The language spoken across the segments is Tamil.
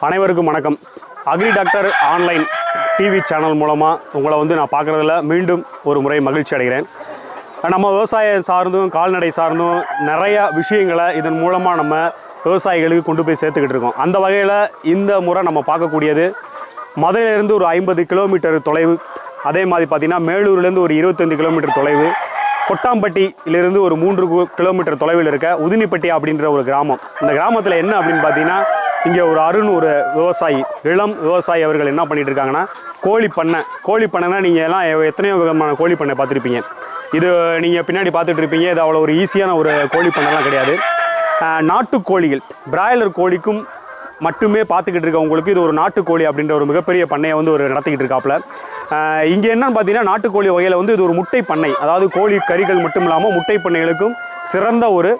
அனைவருக்கும் வணக்கம். Agri doctor online TV channel மூலமாக உங்களை வந்து நான் பார்க்குறதுல மீண்டும் ஒரு முறை மகிழ்ச்சி அடைகிறேன். நம்ம விவசாயம் சார்ந்தும் கால்நடை சார்ந்தும் நிறையா விஷயங்களை இதன் மூலமாக நம்ம விவசாயிகளுக்கு கொண்டு போய் சேர்த்துக்கிட்டு இருக்கோம். அந்த வகையில் இந்த முறை நம்ம பார்க்கக்கூடியது மதுரையிலேருந்து ஒரு ஐம்பது கிலோமீட்டர் தொலைவு அதே மாதிரி பார்த்திங்கன்னா மேலூர்லேருந்து ஒரு இருபத்தஞ்சு கிலோமீட்டர் தொலைவு கொட்டாம்பட்டியிலிருந்து ஒரு மூன்று கு- கிலோமீட்டர் தொலைவில் இருக்க உதினிப்பட்டி அப்படின்ற ஒரு கிராமம். இந்த கிராமத்தில் என்ன அப்படின்னு பார்த்தீங்கன்னா இங்கே ஒரு அருண் ஒரு விவசாயி இளம் விவசாயி அவர்கள் என்ன பண்ணிட்டு இருக்காங்கன்னா கோழி பண்ணை கோழி பண்ணைனா நீங்கள் எல்லாம் எ- எத்தனையோ விதமான கோழி பண்ணை பார்த்துருப்பீங்க. இது நீங்கள் பின்னாடி பார்த்துட்டு இருப்பீங்க இது அவ்வளோ ஒரு ஈஸியான ஒரு கோழி பண்ணைலாம் கிடையாது. நாட்டுக்கோழிகள் பிராய்லர் கோழிக்கும் மட்டுமே பார்த்துக்கிட்டு இருக்கவங்களுக்கு இது ஒரு நாட்டுக்கோழி அப்படின்ற ஒரு மிகப்பெரிய பண்ணையை வந்து ஒரு நடத்திக்கிட்டு இருக்காப்புல இங்கே என்னன்னு பார்த்தீங்கன்னா நாட்டுக்கோழி வகையில் வந்து இது ஒரு முட்டை பண்ணை. அதாவது கோழி கறிகள் மட்டும் இல்லாமல் முட்டை பண்ணைகளுக்கும் சிறந்த ஒரு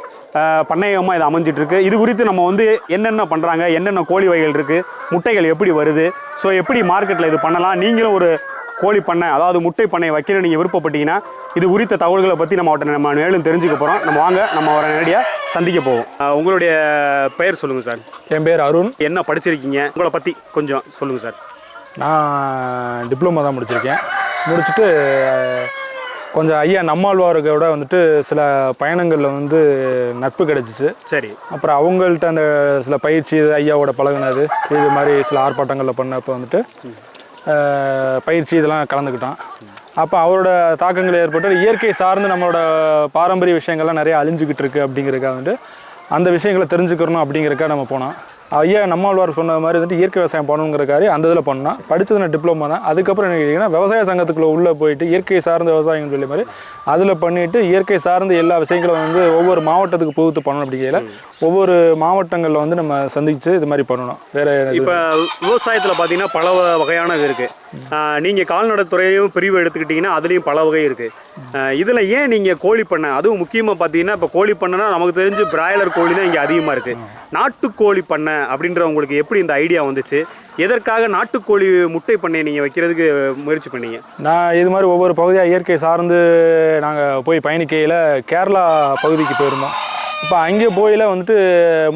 பண்ணையமாக இது அமைஞ்சிட்டு இருக்கு இது குறித்து நம்ம வந்து என்னென்ன பண்ணுறாங்க என்னென்ன கோழி வகைகள் இருக்குது முட்டைகள் எப்படி வருது? ஸோ எப்படி மார்க்கெட்டில் இது பண்ணலாம்? நீங்களும் ஒரு கோழி பண்ணை அதாவது முட்டை பண்ணை வைக்கணும் நீங்கள் விருப்பப்பட்டீங்கன்னா இது குறித்த தகவல்களை பற்றி நம்ம அவர்கிட்ட நம்ம மேலும் தெரிஞ்சுக்க போகிறோம் நம்ம வாங்க நம்ம அவரை நேரடியாக சந்திக்க போவோம். உங்களுடைய பெயர் சொல்லுங்கள் சார். என் பேர் அருண். என்ன படிச்சிருக்கீங்க? உங்களை பற்றி கொஞ்சம் சொல்லுங்கள் சார். நான் டிப்ளமோ தான் முடிச்சிருக்கேன். முடிச்சுட்டு கொஞ்சம் ஐயா நம்மாழ்வாரோட வந்துட்டு சில பயணங்களில் வந்து நட்பு கிடச்சிச்சு. சரி. அப்புறம் அவங்கள்ட்ட அந்த சில பயிற்சி இது ஐயாவோட பழகுனது இது மாதிரி சில ஆர்ப்பாட்டங்களில் பண்ணப்போ வந்துட்டு பயிற்சி இதெல்லாம் கலந்துக்கிட்டோம் அப்போ அவரோட தாக்கங்கள் ஏற்பட்டு இயற்கை சார்ந்து நம்மளோட பாரம்பரிய விஷயங்கள்லாம் நிறைய அழிஞ்சுக்கிட்டு இருக்கு அப்படிங்கிறதுக்காக வந்துட்டு அந்த விஷயங்களை தெரிஞ்சுக்கிறணும் அப்படிங்கிறக்காக நம்ம போனோம். ஐயா நம்மாழ்வார் சொன்ன மாதிரி வந்துட்டு இயற்கை விவசாயம் பண்ணணுங்கிறக்காரு அந்த இதில் பண்ணோம் படித்தது நான் டிப்ளமோ தான். அதுக்கப்புறம் என்ன கேட்டிங்கன்னா விவசாய சங்கத்துக்குள்ளே உள்ளே போயிட்டு இயற்கை சார்ந்த விவசாயம்னு சொல்லி மாதிரி அதில் பண்ணிவிட்டு இயற்கை சார்ந்த எல்லா விஷயங்களும் வந்து ஒவ்வொரு மாவட்டத்துக்கு புகுத்து பண்ணணும் அப்படிங்கையில் ஒவ்வொரு மாவட்டங்களில் வந்து நம்ம சந்திச்சு இது மாதிரி பண்ணணும். வேறு இப்போ விவசாயத்தில் பார்த்தீங்கன்னா பல வ- வகையானது இருக்குது நீங்கள் கால்நடைத்துறையும் பிரிவு எடுத்துக்கிட்டிங்கன்னா அதுலேயும் பல வகை இருக்குது இதில் ஏன் நீங்கள் கோழி பண்ணை? அதுவும் முக்கியமாக பார்த்தீங்கன்னா இப்போ கோழி பண்ணைனா நமக்கு தெரிஞ்சு பிராய்லர் கோழி தான் இங்கே அதிகமாக இருக்குது நாட்டுக்கோழி பண்ணை அப்படின்ற உங்களுக்கு எப்படி இந்த ஐடியா வந்துச்சு? எதற்காக நாட்டுக்கோழி முட்டை பண்ணை நீங்கள் வைக்கிறதுக்கு முயற்சி பண்ணீங்க? நான் இது மாதிரி ஒவ்வொரு பகுதியாக இயற்கை சார்ந்து நாங்கள் போய் பயணிக்கையில் கேரளா பகுதிக்கு போயிருந்தோம். இப்போ அங்கே போயில வந்துட்டு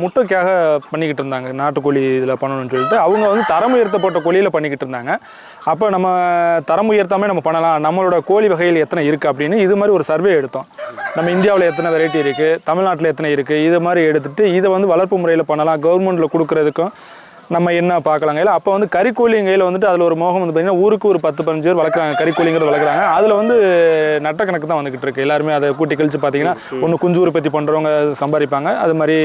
முட்டைக்காக பண்ணிக்கிட்டு இருந்தாங்க. நாட்டுக்கோழி இதில் பண்ணணும்னு சொல்லிட்டு அவங்க வந்து தரம் உயர்த்தப்பட்ட கோழியில் பண்ணிக்கிட்டு இருந்தாங்க. அப்போ நம்ம தரம் உயர்த்தாமே நம்ம பண்ணலாம். நம்மளோட கோழி வகையில் எத்தனை இருக்குது அப்படின்னு இது மாதிரி ஒரு சர்வே எடுத்தோம். நம்ம இந்தியாவில் எத்தனை வெரைட்டி இருக்குது தமிழ்நாட்டில் எத்தனை இருக்குது இது மாதிரி எடுத்துட்டு இதை வந்து வளர்ப்பு முறையில் பண்ணலாம் கவர்மெண்ட்டில் கொடுக்குறதுக்கும் நம்ம என்ன பார்க்கலாங்க இல்லை அப்போ வந்து கறிக்கோழிங்கையில் வந்துட்டு அதில் ஒரு மோகம் வந்து பார்த்தீங்கன்னா ஊருக்கு ஒரு பத்து பதினஞ்சு பேர் வளர்க்குறாங்க கறிக்கோழிங்கிறது வளர்க்குறாங்க. அதில் வந்து நட்டக்கணக்கு தான் வந்துகிட்டு இருக்கு. எல்லாருமே அதை கூட்டி கழிச்சு பார்த்தீங்கன்னா ஒன்று குஞ்சு உற்பத்தி பண்ணுறவங்க சம்பாதிப்பாங்க. அது மாதிரி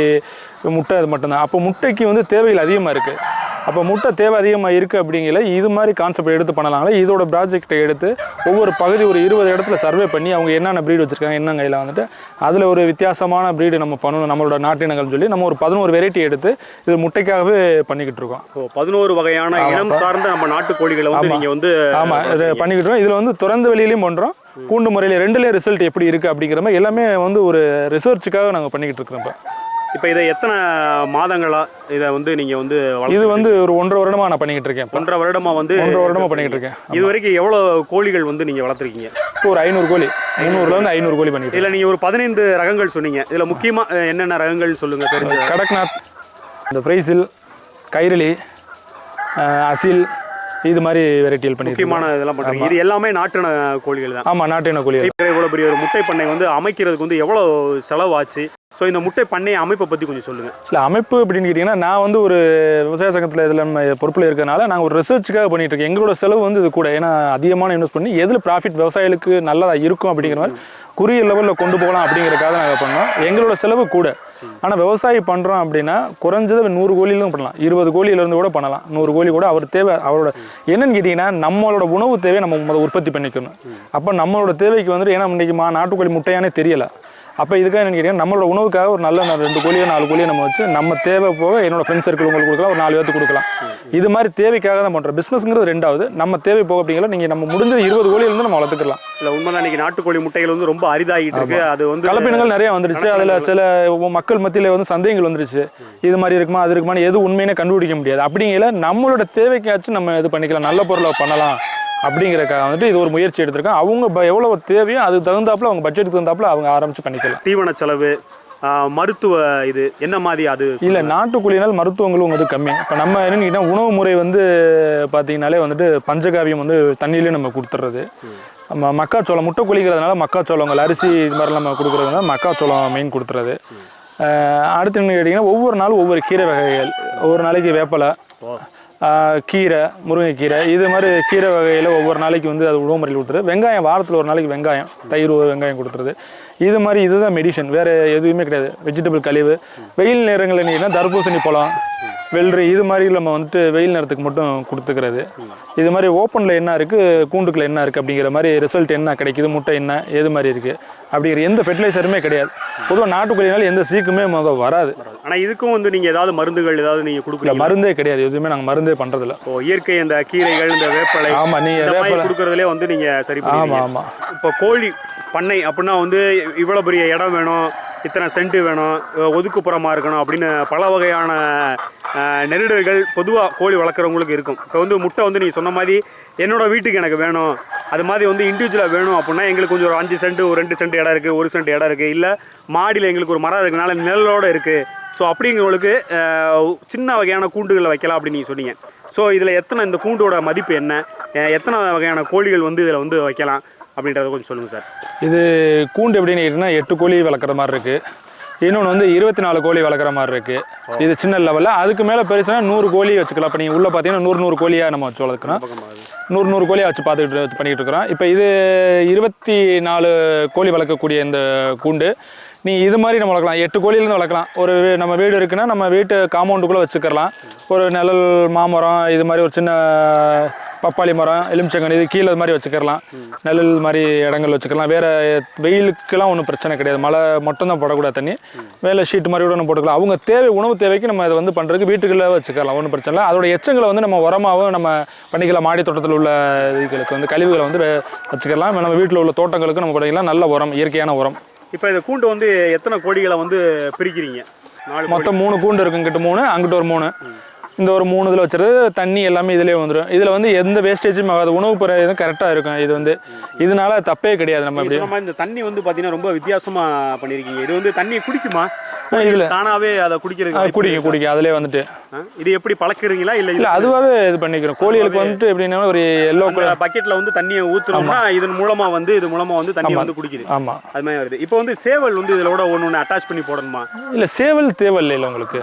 முட்டை அது மட்டும்தான். அப்போ முட்டைக்கு வந்து தேவைகள் அதிகமாக இருக்குது அப்போ முட்டை தேவை அதிகமாக இருக்குது அப்படிங்கல இது மாதிரி கான்செப்ட் எடுத்து பண்ணலாங்களே இதோட ப்ராஜெக்டை எடுத்து ஒவ்வொரு பகுதி ஒரு இருபது இடத்துல சர்வே பண்ணி அவங்க என்னென்ன ப்ரீடு வச்சுருக்காங்க என்ன கையில் வந்துட்டு அதில் ஒரு வித்தியாசமான ப்ரீடு நம்ம பண்ணணும் நம்மளோட நாட்டினங்கள்னு சொல்லி நம்ம ஒரு பதினோரு வெரைட்டி எடுத்து இது முட்டைக்காகவே பண்ணிக்கிட்டு இருக்கோம். ஓ பதினோரு வகையான இனம் சார்ந்த நம்ம நாட்டுக்கோழிகளை வந்து நீங்கள் வந்து ஆமாம் இதை பண்ணிக்கிட்டு இருக்கோம். இதில் வந்து திறந்த வெளியிலையும் பண்ணுறோம் கூண்டு முறையில் ரெண்டுலேயும் ரிசல்ட் எப்படி இருக்குது அப்படிங்கிற மாதிரி எல்லாமே வந்து ஒரு ரிசர்ச்சுக்காக நாங்கள் பண்ணிக்கிட்டு இருக்கிறோம் இப்போ. இப்போ இதை எத்தனை மாதங்களா இதை வந்து நீங்கள் வந்து இது வந்து ஒரு ஒன்றரை வருடமாக நான் பண்ணிக்கிட்டு இருக்கேன். ஒன்றரை வருடமா வந்து ஒன்றரை வருடமாக பண்ணிக்கிட்டு இருக்கேன். இது வரைக்கும் எவ்வளோ கோழிகள் வந்து நீங்கள் வளர்த்துருக்கீங்க? இப்போ ஒரு ஐநூறு கோழி. முந்நூறுலேருந்து ஐநூறு கோழி பண்ணிக்கிட்டு இதில் நீங்கள் ஒரு பதினைந்து ரகங்கள் சொன்னீங்க. இதில் முக்கியமாக என்னென்ன ரகங்கள் சொல்லுங்கள் தெரிஞ்ச. கடக்நாத் இந்த பிரைசில் கைரளி அசில் இது மாதிரி பண்ணிட்டு இருக்கோம். முக்கியமான இதெல்லாம் பண்ணுறீங்க இது எல்லாமே நாட்டின கோழிகள் தான். ஆமாம் நாட்டின கோழி இப்போ இவ்வளோ பெரிய ஒரு முட்டை பண்ணை வந்து அமைக்கிறதுக்கு வந்து எவ்வளோ செலவாச்சு ஸோ இந்த முட்டை பண்ணை அமைப்பை பற்றி கொஞ்சம் சொல்லுங்கள் இல்லை அமைப்பு அப்படின்னு கேட்டிங்கன்னா நான் வந்து ஒரு விவசாய சங்கத்தில் இதில் நம்ம பொறுப்பில் இருக்கிறனால நாங்கள் ஒரு ரிசர்ச்சுக்காக பண்ணிட்டு இருக்கோம். எங்களோட செலவு வந்து இது கூட. ஏன்னா அதிகமான இன்வெஸ்ட் பண்ணி எதில் ப்ராஃபிட் விவசாயிகளுக்கு நல்லதாக இருக்கும் அப்படிங்கிற மாதிரி குறுகிய லெவலில் கொண்டு போகலாம் அப்படிங்கிறக்காக நாங்கள் பண்ணோம். எங்களோட செலவு கூட. ஆனால் விவசாயி பண்ணுறோம் அப்படின்னா குறைஞ்சது நூறு கோழிலும் பண்ணலாம். இருபது கோழியிலேருந்து கூட பண்ணலாம். நூறு கோழி கூட அவர் தேவை அவரோட என்னன்னு கேட்டிங்கன்னா நம்மளோட உணவு தேவையை நம்ம உற்பத்தி பண்ணிக்கணும். அப்போ நம்மளோட தேவைக்கு வந்துட்டு ஏன்னா இன்றைக்கி மா நாட்டுக்கோழி முட்டையானே தெரியலை. அப்போ இதுக்காக என்ன கேட்டிங்கன்னா நம்மளோட உணவுக்காக ஒரு நல்ல ரெண்டு கோழியோ நாலு கோழியோ நம்ம வச்சு நம்ம தேவை போக என்னோட ஃப்ரெண்ட்ஸ் சர்க்கிள் உங்களுக்கு கொடுக்கலாம் ஒரு நாலு பேர்த்துக்கு கொடுக்கலாம். இது மாதிரி தேவைக்காக தான் பண்ணுறோம் பிஸ்னஸ்ங்கிறது ரெண்டாவது. நம்ம தேவை போக அப்படிங்கிற நீங்கள் நம்ம முடிஞ்ச இருபது கோழியிலேருந்து நம்ம வளர்த்துக்கலாம். இல்லை உண்மைதான் இன்னைக்கு நாட்டுக்கோழி முட்டைகள் வந்து ரொம்ப அரிதாகிட்டு இருக்கு. அது வந்து கலப்பினங்கள் நிறைய வந்துருச்சு. அதில் சில மக்கள் மத்தியில் வந்து சந்தேகங்கள் வந்துருச்சு. இது மாதிரி இருக்குமா அது இருக்குமா எது உண்மையினே கண்டுபிடிக்க முடியாது. அப்படிங்கிற நம்மளோட தேவைக்காச்சும் நம்ம இது பண்ணிக்கலாம். நல்ல பொருளை பண்ணலாம். அப்படிங்கிறக்காக வந்துட்டு இது ஒரு முயற்சி எடுத்திருக்கோம் அவங்க எவ்வளவு தேவையோ அதுக்கு தகுந்தாப்புல அவங்க பட்ஜெட்டுக்கு தகுந்தாப்புல அவங்க ஆரம்பிச்சு பண்ணிக்கலாம். தீவன செலவு மருத்துவ இது என்ன மாதிரி அது இல்லை நாட்டுக்கோழினால் மருத்துவங்களும் வந்து கம்மி. இப்போ நம்ம என்னன்னு கேட்டிங்கன்னா உணவு முறை வந்து பார்த்தீங்கனாலே வந்துட்டு பஞ்சகாவியம் வந்து தண்ணியிலே நம்ம கொடுத்துட்றது நம்ம மக்காச்சோளம் முட்டை குளிக்கிறதுனால மக்காச்சோளங்கள் அரிசி இது மாதிரிலாம் நம்ம கொடுக்குறதுனால மக்காச்சோளம் மெயின் கொடுத்துறது. அடுத்து என்ன கேட்டிங்கன்னா ஒவ்வொரு நாளும் ஒவ்வொரு கீரை வகைகள் ஒவ்வொரு நாளைக்கு வேப்பலை கீரை முருங்கைக்கீரை இது மாதிரி கீரை வகையில் ஒவ்வொரு நாளைக்கு வந்து அது உணவு முறையில் கொடுத்துரு வெங்காயம் வாரத்தில் ஒரு நாளைக்கு வெங்காயம் தயிர் ஒரு வெங்காயம் கொடுத்துருது. இது மாதிரி இதுதான் மெடிசன் வேறு எதுவுமே கிடையாது. வெஜிடபிள் கழிவு. வெயில் நேரங்களில் என்னன்னா தர்பூசணி பழம் வெள்ளரி இது மாதிரி நம்ம வந்துட்டு வெயில் நேரத்துக்கு மட்டும் கொடுத்துக்கிறது. இது மாதிரி ஓப்பனில் என்ன இருக்குது கூண்டுக்குள்ள என்ன இருக்குது அப்படிங்கிற மாதிரி ரிசல்ட் என்ன கிடைக்குது முட்டை என்ன ஏது மாதிரி இருக்குது அப்படிங்கிற எந்த ஃபெர்டிலைசருமே கிடையாது. பொதுவாக நாட்டுக்கோழினால எந்த சீக்குமே முதல் வராது. ஆனா இதுக்கும் வந்து நீங்க ஏதாவது மருந்துகள் ஏதாவது நீங்க இல்லை கொடுக்கல மருந்தே கிடையாது. எதுவுமே நாங்கள் மருந்தே பண்ணுறதில்ல இப்போ இயற்கை இந்த கீரைகள் இந்த வேப்பலை ஆமாம் நீங்கள் வேப்பலை. கொடுக்கறதுலே வந்து நீங்க சரி ஆமாம் ஆமாம் இப்போ கோழி பண்ணை அப்படின்னா வந்து இவ்வளோ பெரிய இடம் வேணும். இத்தனை சென்ட் வேணும் ஒதுக்குப்புறமாக இருக்கணும் அப்படின்னு பல வகையான நெருடல்கள் பொதுவாக கோழி வளர்க்குறவங்களுக்கு இருக்கும். இப்போ வந்து முட்டை வந்து நீங்கள் சொன்ன மாதிரி என்னோடய வீட்டுக்கு எனக்கு வேணும். அது மாதிரி வந்து இண்டிவிஜுவலாக வேணும் அப்படின்னா எங்களுக்கு கொஞ்சம் ஒரு அஞ்சு சென்ட் ஒரு ரெண்டு சென்ட் இடம் இருக்குது ஒரு சென்ட் இடம் இருக்குது இல்லை மாடியில் எங்களுக்கு ஒரு மரம் இருக்கனால நிழலோடு இருக்குது ஸோ அப்படிங்கிறவங்களுக்கு சின்ன வகையான கூண்டுகளை வைக்கலாம் அப்படின்னு நீங்கள் சொன்னீங்க. ஸோ இதில் எத்தனை இந்த கூண்டோட மதிப்பு என்ன? எத்தனை வகையான கோழிகள் வந்து இதில் வந்து வைக்கலாம்? அப்படின்றத கொஞ்சம் சொல்லுங்கள் சார். இது கூண்டு எப்படின்னு கேட்டிங்கன்னா எட்டு கோழி வளர்க்குற மாதிரி இருக்குது இன்னொன்று வந்து இருபத்தி நாலு கோழி வளர்க்குற மாதிரி இருக்குது இது சின்ன லெவலில் அதுக்கு மேலே பெருசுனா நூறு கோழி வச்சுக்கலாம். இப்போ நீங்கள் உள்ளே பார்த்தீங்கன்னா நூறு நூறு கோழியாக நம்ம வச்சு வளர்க்குறோம். நூறு நூறு கோழியாக வச்சு பார்த்துக்கிட்டு பண்ணிக்கிட்டு இருக்கிறோம். இப்போ இது இருபத்தி நாலு கோழி வளர்க்கக்கூடிய இந்த கூண்டு. நீ இது மாதிரி நம்ம வளர்க்கலாம். எட்டு கோழிலேருந்து வளர்க்கலாம். ஒரு நம்ம வீடு இருக்குன்னா நம்ம வீட்டு காம்பவுண்டுக்குள்ளே வச்சுக்கலாம் ஒரு நிழல் மாமரம் இது மாதிரி ஒரு சின்ன பப்பாளி மரம் எலுமிச்சங்கன் இது கீழே இது மாதிரி வச்சுக்கலாம் நிழல் மாதிரி இடங்கள் வச்சுக்கலாம் வேறு வெயிலுக்கெல்லாம் ஒன்றும் பிரச்சனை கிடையாது. மழை மட்டும்தான் போடக்கூடாது தண்ணி. மேலே ஷீட் மாதிரி கூட ஒன்று போட்டுக்கலாம். அவங்க தேவை உணவு தேவைக்கு நம்ம இதை வந்து பண்ணுறதுக்கு வீட்டுக்குள்ளே வச்சுக்கலாம் ஒன்றும் பிரச்சனை இல்லை. அதோட எச்சங்களை வந்து நம்ம உரமாகவும் நம்ம பண்ணிக்கலாம். மாடி தோட்டத்தில் உள்ள இதுகளுக்கு வந்து கழிவுகளை வந்து வச்சுக்கலாம் நம்ம வீட்டில் உள்ள தோட்டங்களுக்கு நம்ம பண்ணிக்கலாம். நல்ல உரம் இயற்கையான உரம். இப்போ இந்த கூண்டு வந்து எத்தனை கோழிகளை வந்து பிரிக்கிறீங்க? நாலு. மொத்தம் மூணு கூண்டு இருக்கு இங்கிட்ட மூணு அங்கிட்ட ஒரு மூணு. இந்த ஒரு மூணு இதில் வச்சுருது தண்ணி எல்லாமே இதிலே வந்துடும் இதில் வந்து எந்த வேஸ்டேஜும் ஆகாது. உணவு பிற இதுவும் கரெக்டாக இருக்கும். இது வந்து இதனால தப்பே கிடையாது நம்ம இப்படி இந்த தண்ணி வந்து பார்த்தீங்கன்னா ரொம்ப வித்தியாசமா பண்ணியிருக்கீங்க. இது வந்து தண்ணியை குடிக்குமா? இதுல. தானாவே அதை குடிக்கிறதுக்கு வாய்ப்பு குடிக்க குடிக்க. அதிலே வந்துட்டு? இது எப்படி பழக்கிறீங்களா? இல்லை இல்லை அதுவாகவே இது பண்ணிக்கிறோம். கோழிகளுக்கு வந்துட்டு எப்படின்னா ஒரு எல்லோ இந்த பக்கெட்ல வந்து தண்ணியை ஊத்துறோம்னா இதன் மூலமா வந்து இது மூலமா வந்து தண்ணி வந்து குடிக்குது. ஆமாம் அது மாதிரி வருது. இப்போ வந்து சேவல் வந்து இதோட ஒன்று அட்டாச் பண்ணி போடணுமா? இல்லை சேவல் தேவையில்லை இல்லை உங்களுக்கு.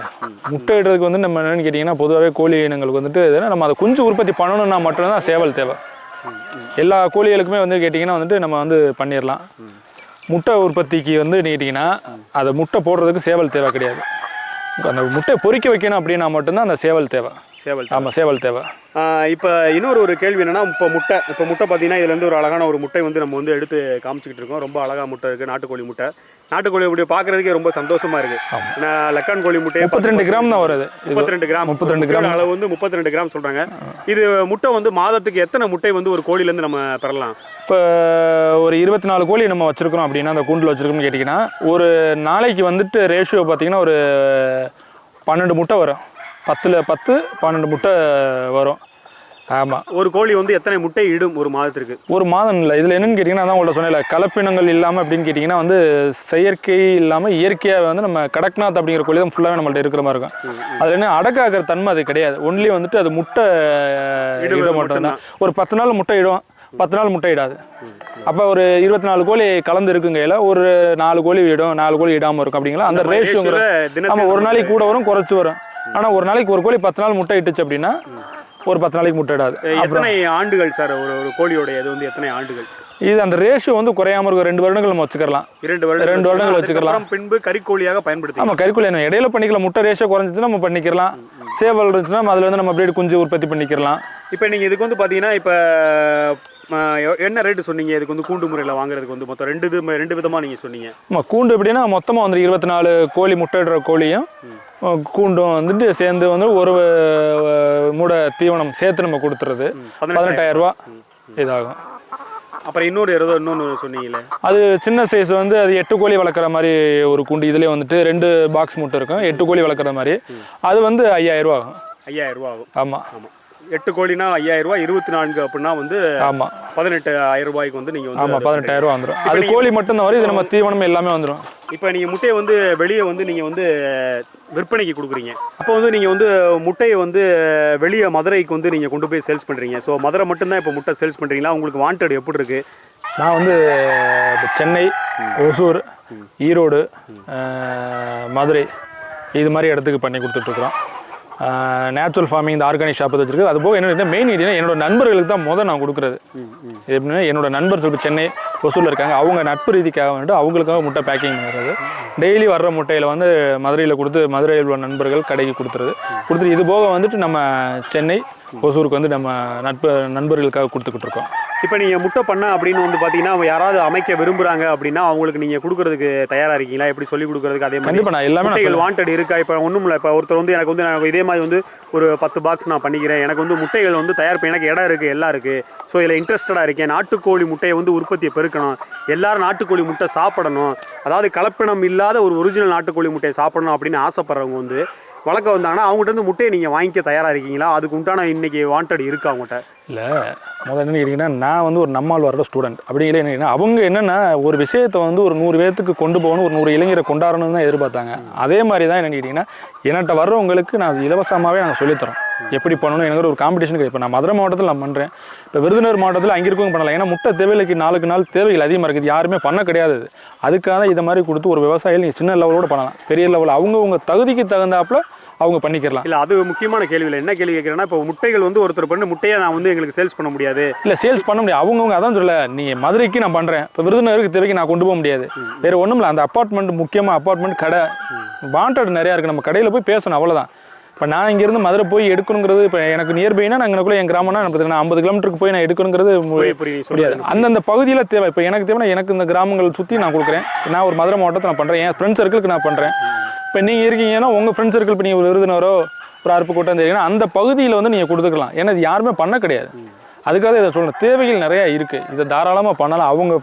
முட்டை இடுறதுக்கு வந்து நம்ம என்னன்னு கேட்டிங்கன்னா பொதுவாகவே கோழி இனங்களுக்கு வந்துட்டு நம்ம அதை குஞ்சு உற்பத்தி பண்ணணும்னா மட்டும்தான் சேவல் தேவை. எல்லா கோழிகளுக்குமே வந்து கேட்டிங்கன்னா வந்துட்டு நம்ம வந்து பண்ணிடலாம். முட்டை உற்பத்திக்கு வந்து கேட்டிங்கன்னா அதை முட்டை போடுறதுக்கு சேவல் தேவை கிடையாது. அந்த முட்டையை பொறிக்க வைக்கணும் அப்படின்னா மட்டும்தான் அந்த சேவல் தேவை. சேவல் ஆமாம் சேவல் தேவை. இப்போ இன்னொரு ஒரு கேள்வி என்னன்னா இப்போ முட்டை இப்போ முட்டை பார்த்தீங்கன்னா இதுல இருந்து ஒரு அழகான ஒரு முட்டை வந்து நம்ம வந்து எடுத்து காமிச்சிக்கிட்டு இருக்கோம். ரொம்ப அழகா முட்டை இருக்கு நாட்டுக்கோழி முட்டை. நாட்டுக்கோழி முட்டை பார்க்கறதுக்கே ரொம்ப சந்தோஷமா இருக்கு. ஏன்னா லக்கான் கோழி முட்டையை முப்பத்தி ரெண்டு கிராம் தான் வருது முப்பத்தி ரெண்டு கிராம். 32 முட்டையோட அளவு வந்து முப்பத்தி ரெண்டு கிராம் சொல்றாங்க. இது முட்டை வந்து மாதத்துக்கு எத்தனை முட்டை வந்து ஒரு கோழில இருந்து நம்ம பெறலாம்? இப்போ ஒரு இருபத்தி நாலு கோழி நம்ம வச்சுருக்கிறோம் அப்படின்னா அந்த கூண்டில் வச்சுருக்கோம்னு கேட்டிங்கன்னா ஒரு நாளைக்கு வந்துட்டு ரேஷியோ பார்த்தீங்கன்னா ஒரு பன்னெண்டு முட்டை வரும். பத்தில் பத்து பன்னெண்டு முட்டை வரும். ஆமாம் ஒரு கோழி வந்து எத்தனை முட்டை இடும் ஒரு மாதத்திற்கு? ஒரு மாதம் இல்லை. இதில் என்னன்னு கேட்டிங்கன்னா அதான் உங்கள்ட்ட சொன்னேன்ல கலப்பினங்கள் இல்லாமல் அப்படின்னு கேட்டிங்கன்னா வந்து செயற்கை இல்லாமல் இயற்கையாக வந்து நம்ம கடக்நாத் அப்படிங்கிற கோழி தான் ஃபுல்லாகவே நம்மள்ட்ட இருக்கிற மாதிரி இருக்கும். அதில் என்ன அடக்காக்கிற தன்மை அது கிடையாது. ஒன்லி வந்துட்டு அது முட்டை இட மட்டும்தான். ஒரு பத்து நாள் முட்டை இடும். பத்து நாள் முட்டை இடாது. அப்போ ஒரு இருபத்தி நாலு கோழி கலந்து இருக்குங்கையில் ஒரு நாலு கோழி இடும் நாலு கோழி இடாமல் இருக்கும் அப்படிங்களா? அந்த ரேஷியோங்கிற நம்ம ஒரு நாளைக்கு கூட வரும் குறைச்சி வரும். ஆனால் ஒரு நாளைக்கு ஒரு கோழி பத்து நாள் முட்டை இட்டுச்சு அப்படின்னா ஒரு பத்து நாளைக்கு முட்டை இடாது எத்தனை ஆண்டுகள் சார் ஒரு ஒரு கோழியோட இது வந்து எத்தனை ஆண்டுகள்? இது அந்த ரேஷியோ வந்து குறையாம இருக்கும் ரெண்டு வருடங்கள் நம்ம வச்சுக்கலாம். இரண்டு வருடம் ரெண்டு வருடங்கள் வச்சுக்கலாம். பின்பு கறிக்கோழியாக பயன்படுத்தி ஆமாம் கறிக்குள்ள என்ன இடையில பண்ணிக்கலாம். முட்டை ரேஷியோ குறைஞ்சிச்சுன்னா நம்ம பண்ணிக்கலாம். சேவல் இருந்துச்சுன்னா அதில் வந்து நம்ம அப்படியே குஞ்சு உற்பத்தி பண்ணிக்கலாம். இப்போ நீங்கள் இதுக்கு வந்து பார்த்தீங்கன்னா இப்போ என்ன ரேட்டு சொன்னீங்க? இதுக்கு வந்து கூண்டு முறையில் வாங்குறதுக்கு வந்து மொத்தம் ரெண்டு இது ரெண்டு விதமாக நீங்கள் சொன்னீங்க. ஆமாம் கூண்டு எப்படின்னா மொத்தமாக வந்து இருபத்தி நாலு கோழி முட்டையிடுற கோழியும் கூண்டும் வந்துட்டு சேர்ந்து வந்து ஒரு மூடை தீவனம் சேர்த்து நம்ம கொடுத்துறது. பதினெட்டாயிரம். ரூபா இதாகும். அப்புறம் இன்னொரு ஏதோ இன்னொன்று சொன்னீங்களே அது சின்ன சைஸ் வந்து அது எட்டு கோழி வளர்க்குற மாதிரி ஒரு கூண்டு. இதுலேயே வந்துட்டு ரெண்டு பாக்ஸ் முட்டை இருக்கும் எட்டு கோழி வளர்க்குற மாதிரி. அது வந்து ஐயாயிரம் ரூபா ஆகும். ஐயாயிரம் ரூபா ஆகும். ஆமாம் ஆமாம் எட்டு கோழினா ஐயாயிரம் ரூபாய் இருபத்தி நான்கு அப்படின்னா வந்து ஆமாம் பதினெட்டு ஆயிரம் ரூபாய்க்கு வந்து நீங்கள் வந்து ஆமாம் பதினெட்டாயிரம் ரூபா வந்துடும் அது கோழி மட்டும்தான் வரும் இது நம்ம தீவனம் எல்லாமே வந்துடும் இப்போ நீங்கள் முட்டையை வந்து வெளியே வந்து நீங்கள் வந்து விற்பனைக்கு கொடுக்குறீங்க. அப்போ வந்து நீங்கள் வந்து முட்டையை வந்து வெளியே மதுரைக்கு வந்து நீங்கள் கொண்டு போய் சேல்ஸ் பண்ணுறீங்க ஸோ மதுரை மட்டும்தான் இப்போ முட்டை சேல்ஸ் பண்ணுறீங்களா உங்களுக்கு வாண்டட் எப்படி இருக்குது நான் வந்து சென்னை ஒசூர் ஈரோடு மதுரை இது மாதிரி இடத்துக்கு பண்ணி கொடுத்துட்ருக்குறோம் நேச்சுரல் ஃபார்மிங் இந்த ஆர்கானிக் ஷாப் வச்சிருக்கு. அது போக என்ன மெயின் இதுனா என்னோட நண்பர்களுக்கு தான் முதல் நான் கொடுக்குறது. எப்படின்னா என்னோட நண்பர் இப்போ சென்னை ஒசூரில் இருக்காங்க. அவங்க நட்பு ரீதிக்காக வந்துட்டு அவங்களுக்காக முட்டை பேக்கிங் பண்ணுறது டெய்லி வர்ற முட்டையில் வந்து மதுரையில் கொடுத்து மதுரையில் உள்ள நண்பர்கள் கடைக்கு கொடுத்துருது கொடுத்துட்டு இது போக வந்துட்டு நம்ம சென்னை ஒசூருக்கு வந்து நம்ம நட்பு நண்பர்களுக்காக கொடுத்துக்கிட்டு இருக்கோம் இப்போ நீங்கள் முட்டை பண்ண அப்படின்னு வந்து பார்த்தீங்கன்னா அவங்க யாராவது அமைக்க விரும்புகிறாங்க அப்படின்னா அவங்களுக்கு நீங்கள் கொடுக்கறதுக்கு தயாராக இருக்கீங்களா? எப்படி சொல்லி கொடுக்கறதுக்கு அதே மாதிரி நான் எல்லாமே முட்டைகள் வாண்டட் இருக்கா? இப்போ ஒன்றும் இல்லை. இப்போ ஒருத்தர் வந்து எனக்கு வந்து நான் இதே மாதிரி வந்து ஒரு பத்து பாக்ஸ் நான் பண்ணிக்கிறேன். எனக்கு வந்து முட்டைகள் வந்து தயார் பண்ண எனக்கு இடம் இருக்குது எல்லாம் இருக்குது ஸோ இதில் இன்ட்ரெஸ்டடாக இருக்கேன். நாட்டுக்கோழி முட்டையை வந்து உற்பத்தியை பெருக்கணும். எல்லாரும் நாட்டுக்கோழி முட்டை சாப்பிடணும். அதாவது கலப்பினம் இல்லாத ஒரு ஒரிஜினல் நாட்டுக்கோழி முட்டையை சாப்பிடணும் அப்படின்னு ஆசைப்படுறவங்க வந்து வழக்கம் வந்தாங்கன்னா அவங்ககிட்ட இருந்து முட்டையை நீங்கள் வாங்கிக்க தயாராக இருக்கீங்களா? அதுக்கு உண்டான இன்னைக்கு வாண்டட் இருக்கா அவங்ககிட்ட? இல்லை முதல்ல என்ன கேட்டிங்கன்னா நான் வந்து ஒரு நம்மால் வர்ற ஸ்டூடெண்ட் அப்படிங்கிற என்ன அவங்க என்னென்னா ஒரு விஷயத்தை வந்து ஒரு நூறு பேர்த்துக்கு கொண்டு போகணும் ஒரு நூறு இளைஞரை கொண்டாடணும்னு தான் எதிர்பார்த்தாங்க. அதே மாதிரி தான் என்னன்னு கேட்டிங்கன்னா என்கிட்ட வர்றவங்களுக்கு நான் இலவசமாகவே நாங்கள் சொல்லித்தரோம். எப்படி பண்ணணும் எனக்கு ஒரு காம்படிஷன் கிடையாது இப்போ நான் மதுரை மாவட்டத்தில் நான் பண்ணுறேன் இப்போ விருதுநகர் மாவட்டத்தில் அங்கே இருக்கவங்க பண்ணலாம் ஏன்னா முட்டை தேவைக்கு நாளுக்கு நாள் தேவைகள் அதிகமாக இருக்குது. யாருமே பண்ண கிடையாது அதுக்காக தான் இதை மாதிரி கொடுத்து ஒரு விவசாயிகள் நீங்கள் சின்ன லெவலோட பண்ணலாம். பெரிய லெவலில் அவங்கவுங்க தகுதிக்கு தகுந்தாப்புல அவங்க பண்ணிக்கிறலாம். இல்லை அது முக்கியமான கேள்வி இல்லை. என்ன கேள்வி கேட்குறேன்னா இப்போ முட்டைகள் வந்து ஒருத்தர் பண்ணி முட்டையை நான் வந்து எங்களுக்கு சேல்ஸ் பண்ண முடியாது. இல்லை சேல்ஸ் பண்ண முடியாது. அவங்கவுங்க அதான் சொல்ல நீ மதுரைக்கு நான் பண்ணுறேன் இப்போ விருதுநகருக்கு தேவைக்கு நான் கொண்டு போக முடியாது. வேறு ஒன்றும் இல்லை அந்த அப்பார்ட்மெண்ட் முக்கியமாக அப்பார்ட்மெண்ட் கடை. வாண்டட் நிறையா இருக்குது நம்ம கடையில் போய் பேசணும் அவ்வளோதான் இப்போ நான் இங்கேருந்து மதுரை போய் எடுக்கணுங்கிறது இப்போ எனக்கு நியர்பைனா நான் இங்கனக்குள்ளே என் கிராமம்னா நான் ஐம்பது கிலோமீட்டருக்கு போய் நான் எடுக்கணுங்கிறது முடியாது. அந்தந்த பகுதியில் தேவை. இப்போ எனக்கு தேவைன்னா எனக்கு இந்த கிராமங்கள் சுற்றி நான் கொடுக்குறேன். நான் ஒரு மதுரை மாவட்டத்தில் நான் பண்ணுறேன் என் ஃப்ரெண்ட் சர்க்கிளுக்கு நான் பண்ணுறேன் இப்போ நீங்கள் இருக்கீங்கன்னா உங்கள் ஃப்ரெண்ட் சர்க்கிள் இப்போ நீங்கள் ஒரு விருதுநகரோ ஒரு அருப்புக்கோட்டை தெரியுங்கன்னா அந்த பகுதியில் வந்து நீங்கள் கொடுத்துக்கலாம். ஏன்னா இது யாருமே பண்ண கிடையாது. அதுக்காக இதை சொல்லணும். தேவைகள் நிறையா இருக்குது இதை தாராளமாக பண்ணலாம். அவங்க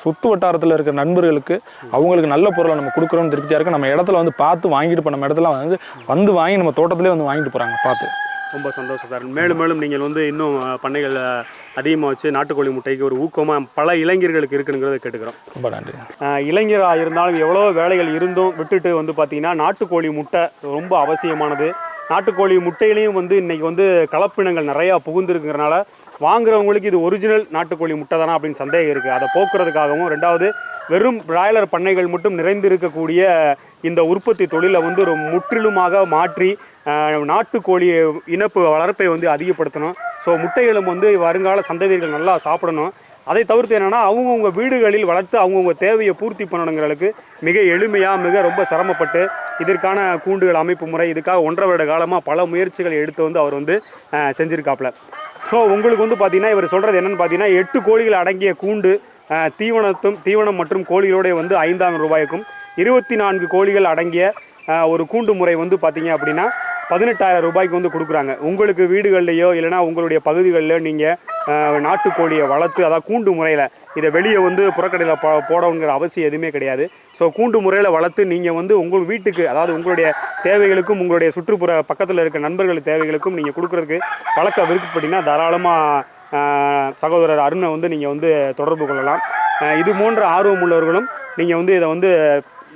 சுத்து வட்டாரத்தில் இருக்கிற நண்பர்களுக்கு அவங்களுக்கு நல்ல பொருளை நம்ம கொடுக்குறோம்னு திருப்தியாக இருக்குது நம்ம இடத்துல வந்து பார்த்து வாங்கிட்டு இப்போ நம்ம இடத்துல வந்து வந்து வாங்கி நம்ம தோட்டத்திலே வந்து வாங்கிட்டு போகிறாங்க பார்த்து. ரொம்ப சந்தோஷம் சார். மேலும் மேலும் நீங்கள் வந்து இன்னும் பண்ணைகள் அதிகமாக வச்சு நாட்டுக்கோழி முட்டைக்கு ஒரு ஊக்கமாக பல இளைஞர்களுக்கு இருக்குங்கிறத கேட்டுக்கிறோம். ரொம்ப நன்றி. இளைஞராக இருந்தாலும் எவ்வளோ வேலைகள் இருந்தும் விட்டுட்டு வந்து பார்த்தீங்கன்னா நாட்டுக்கோழி முட்டை ரொம்ப அவசியமானது. நாட்டுக்கோழி முட்டையிலையும் வந்து இன்னைக்கு வந்து கலப்பினங்கள் நிறையா புகுந்துருக்குங்கிறனால வாங்குறவங்களுக்கு இது ஒரிஜினல் நாட்டுக்கோழி முட்டை தானா அப்படின்னு சந்தேகம் இருக்குது அதை போக்குறதுக்காகவும் ரெண்டாவது வெறும் பிராய்லர் பண்ணைகள் மட்டும் நிறைந்திருக்கக்கூடிய இந்த உற்பத்தி தொழிலை வந்து ஒரு முற்றிலுமாக மாற்றி நாட்டுக்கோழி இனப்பு வளர்ப்பை வந்து அதிகப்படுத்தணும். ஸோ முட்டைகளும் வந்து வருங்கால சந்ததிகள் நல்லா சாப்பிடணும். அதை தவிர்த்து என்னென்னா அவங்கவுங்க வீடுகளில் வளர்த்து அவங்கவுங்க தேவையை பூர்த்தி பண்ணணுங்கிறதுக்கு மிக எளிமையாக மிக ரொம்ப சிரமப்பட்டு இதற்கான கூண்டுகள் அமைப்பு முறை இதுக்காக ஒன்றரை வருட காலமாக பல முயற்சிகளை எடுத்து வந்து அவர் வந்து செஞ்சுருக்காப்புல. ஸோ உங்களுக்கு வந்து பார்த்திங்கன்னா இவர் சொல்கிறது என்னென்னு பார்த்தீங்கன்னா எட்டு கோழிகள் அடங்கிய கூண்டு தீவனத்தும் தீவனம் மற்றும் கோழிகளுடைய வந்து ஐந்தாயிரம் ரூபாய்க்கும் இருபத்தி நான்கு கோழிகள் அடங்கிய ஒரு கூண்டு முறை வந்து பார்த்தீங்க அப்படின்னா பதினெட்டாயிரம் ரூபாய்க்கு வந்து கொடுக்குறாங்க. உங்களுக்கு வீடுகள்லையோ இல்லைனா உங்களுடைய பகுதிகளிலோ நீங்கள் நாட்டுக்கோழியை வளர்த்து அதாவது கூண்டு முறையில் இதை வெளியே வந்து புறக்கடையில் போ போடணுங்கிற அவசியம் எதுவுமே கிடையாது. ஸோ கூண்டு முறையில் வளர்த்து நீங்கள் வந்து உங்கள் வீட்டுக்கு அதாவது உங்களுடைய தேவைகளுக்கும் உங்களுடைய சுற்றுப்புற பக்கத்தில் இருக்க நண்பர்கள் தேவைகளுக்கும் நீங்கள் கொடுக்குறதுக்கு வளர்க்க விருப்பப்பட்டீங்கன்னா தாராளமாக சகோதரர் அருணை வந்து நீங்கள் வந்து தொடர்பு கொள்ளலாம். இது போன்ற ஆர்வம் உள்ளவர்களும் நீங்கள் வந்து இதை வந்து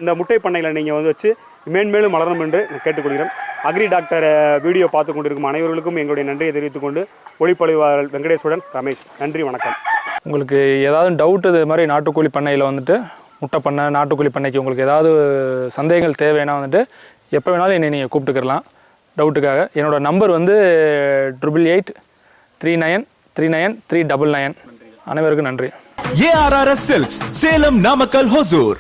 இந்த முட்டை பண்ணையில் நீங்கள் வந்து வச்சு மேன்மேலும் வளரணும் என்று கேட்டுக்கொள்கிறேன். அக்ரி டாக்டர் வீடியோ பார்த்து கொண்டிருக்கும் அனைவர்களுக்கும் எங்களுடைய நன்றியை தெரிவித்துக்கொண்டு ஒளிப்பதிவாளர் வெங்கடேஸ்வரன் ரமேஷ் நன்றி வணக்கம். உங்களுக்கு ஏதாவது டவுட் இது மாதிரி நாட்டுக்கோழி பண்ணையில் வந்துட்டு முட்டை பண்ணை நாட்டுக்கோழி பண்ணைக்கு உங்களுக்கு ஏதாவது சந்தேகங்கள் தேவைன்னா வந்துட்டு எப்போ வேணாலும் என்னை நீங்கள் கூப்பிட்டுக்கலாம் டவுட்டுக்காக என்னோடய நம்பர் வந்து triple eight three nine three nine three double nine அனைவருக்கும் நன்றி. ஏஆர்ஆர்எஸ் சேலம் நாமக்கல் ஹொசூர்.